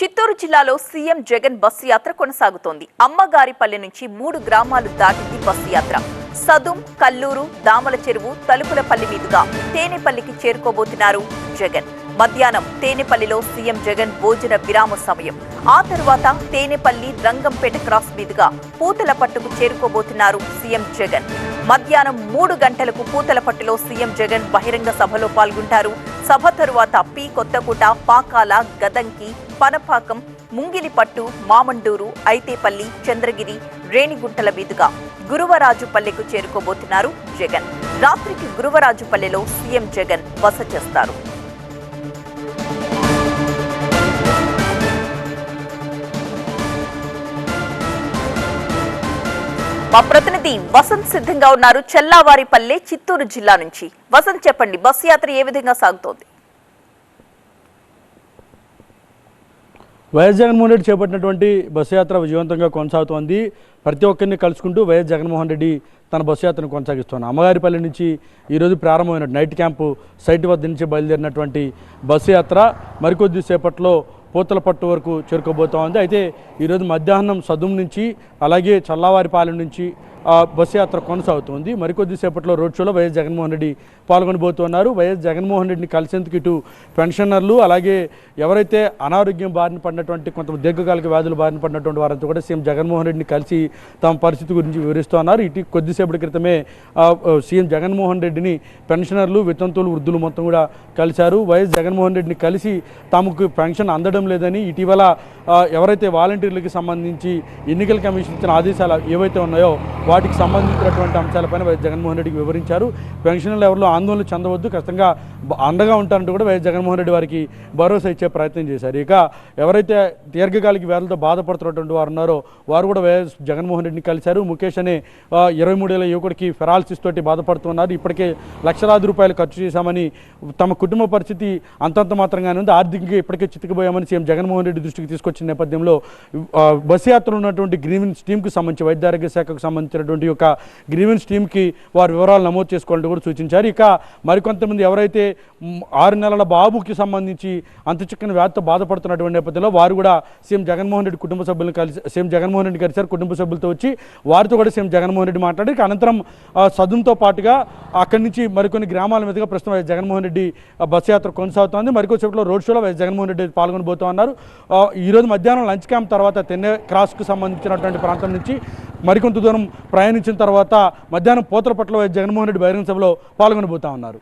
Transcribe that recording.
చిత్తూరు జిల్లాలో CM Jagan bus యాత్ర కొనసాగుతోంది. అమ్మగారిపల్లి నుంచి మూడు గ్రామాలు దాటింది బస్సు యాత్ర. సదుం కల్లూరు దామల చెరువు తలుపులపల్లి మీదుగా తేనెపల్లికి చేరుకోబోతున్నారు జగన్. మధ్యాహ్నం తేనెపల్లిలో సీఎం జగన్ భోజన విరామ సమయం. ఆ తరువాత తేనెపల్లి రంగంపేట క్రాస్ మీదుగా పూతలపట్టుకు చేరుకోబోతున్నారు సీఎం జగన్. మధ్యాహ్నం మూడు గంటలకు పూతలపట్టులో సీఎం జగన్ బహిరంగ సభలో పాల్గొంటారు. సభ తరువాత పి కొత్తకోట పాకాల గదంకి పనపాకం ముంగిలిపట్టు మామండూరు ఐతేపల్లి చంద్రగిరి రేణిగుంటల మీదుగా గురువరాజుపల్లెకు చేరుకోబోతున్నారు జగన్. రాత్రికి గురువరాజుపల్లెలో సీఎం జగన్ బస చేస్తారు. మా ప్రతినిధి వసంత్ సిద్ధంగా ఉన్నారు. చెల్లావారిపల్లె చిత్తూరు జిల్లా నుంచి. వసంత్ చెప్పండి బస్సు యాత్ర ఏ విధంగా సాగుతోంది? వైఎస్ జగన్మోహన్ రెడ్డి చేపట్టినటువంటి బస్సు యాత్ర విజయవంతంగా కొనసాగుతోంది. ప్రతి ఒక్కరిని కలుసుకుంటూ వైఎస్ జగన్మోహన్ రెడ్డి తన బస్సు యాత్రను కొనసాగిస్తున్నారు అమ్మగారిపల్లి నుంచి ఈరోజు ప్రారంభమైన నైట్ క్యాంపు సైట్ వద్ద నుంచి బయలుదేరినటువంటి బస్సు యాత్ర మరికొద్ది సేపట్లో పూతలపట్టు వరకు చేరుకోబోతోంది అయితే ఈరోజు మధ్యాహ్నం సదుం నుంచి అలాగే చల్లవారిపాలెం నుంచి బస్సు యాత్ర కొనసాగుతోంది. మరికొద్దిసేపట్లో రోడ్ షోలో వైఎస్ జగన్మోహన్ రెడ్డి పాల్గొనబోతున్నారు. వైఎస్ జగన్మోహన్ రెడ్డిని కలిసేందుకు ఇటు పెన్షనర్లు అలాగే ఎవరైతే అనారోగ్యం బారిన పడినటువంటి కొంత దీర్ఘకాలిక వ్యాధులు బారిన పడినటువంటి వారంతా కూడా సీఎం జగన్మోహన్ రెడ్డిని కలిసి తమ పరిస్థితి గురించి వివరిస్తున్నారు. ఇటు కొద్దిసేపటి క్రితమే సీఎం జగన్మోహన్ రెడ్డిని పెన్షనర్లు వితంతువులు వృద్ధులు మొత్తం కూడా కలిశారు. వైఎస్ జగన్మోహన్ రెడ్డిని కలిసి తమకు పెన్షన్ అందడం లేదని ఇటీవల ఎవరైతే వాలంటీర్లకు సంబంధించి ఎన్నికల కమిషన్ ఇచ్చిన ఆదేశాలు ఏవైతే ఉన్నాయో వాటికి సంబంధించినటువంటి అంశాలపైన వైఎస్ జగన్మోహన్ రెడ్డికి వివరించారు. పెన్షన్లు ఎవరిలో ఆందోళన చెందవద్దు. ఖచ్చితంగా అండగా ఉంటారంటూ కూడా వైఎస్ జగన్మోహన్ రెడ్డి వారికి భరోసా ఇచ్చే ప్రయత్నం చేశారు. ఇక ఎవరైతే దీర్ఘకాలిక వ్యాధులతో బాధపడుతున్నటువంటి వారు ఉన్నారో వారు కూడా వైఎస్ జగన్మోహన్ రెడ్డిని కలిశారు. ముఖేష్ అనే ఇరవై మూడేళ్ళ యువకుడికి ఫెరాలసిస్ తోటి బాధపడుతున్నారు. ఇప్పటికే లక్షలాది రూపాయలు ఖర్చు చేశామని తమ కుటుంబ పరిస్థితి అంతంత మాత్రంగానే ఉంది. ఆర్థికంగా ఇప్పటికే చితికిపోయామని సీఎం జగన్మోహన్ రెడ్డి దృష్టికి తీసుకొచ్చిన నేపథ్యంలో బస్సు యాత్రలో ఉన్నటువంటి గ్రీవెన్స్ స్టీమ్కి సంబంధించి వైద్య ఆరోగ్య శాఖకు సంబంధించినటువంటి యొక్క గ్రీవెన్స్ టీంకి వారి వివరాలు నమోదు చేసుకోవాలని కూడా సూచించారు. ఇక మరికొంతమంది ఎవరైతే ఆరు నెలల బాబుకి సంబంధించి అంత చిక్కని వ్యాధితో బాధపడుతున్నటువంటి నేపథ్యంలో వారు కూడా సీఎం జగన్మోహన్ రెడ్డి కుటుంబ సభ్యులను కలిసి సీఎం జగన్మోహన్ రెడ్డి కలిసారు కుటుంబ సభ్యులతో వచ్చి వారితో కూడా సీఎం జగన్మోహన్ రెడ్డి మాట్లాడి అనంతరం సదుంతో పాటుగా అక్కడి నుంచి మరికొన్ని గ్రామాల మీదుగా ప్రస్తుతం వైఎస్ జగన్మోహన్ రెడ్డి బస్సు యాత్ర కొనసాగుతోంది. మరికొద్దిసేపట్లో రోడ్ షోలో వైఎస్ జగన్మోహన్ రెడ్డి పాల్గొనబోతున్నారు. ఈరోజు మధ్యాహ్నం లంచ్ క్యాంప్ తర్వాత తెన్నె క్రాస్కు సంబంధించినటువంటి ప్రాంతం నుంచి మరికొంత దూరం ప్రయాణించిన తర్వాత మధ్యాహ్నం పోతలపట్ల జగన్మోహన్ రెడ్డి బహిరంగ సభలో పాల్గొనబోతా ఉన్నారు.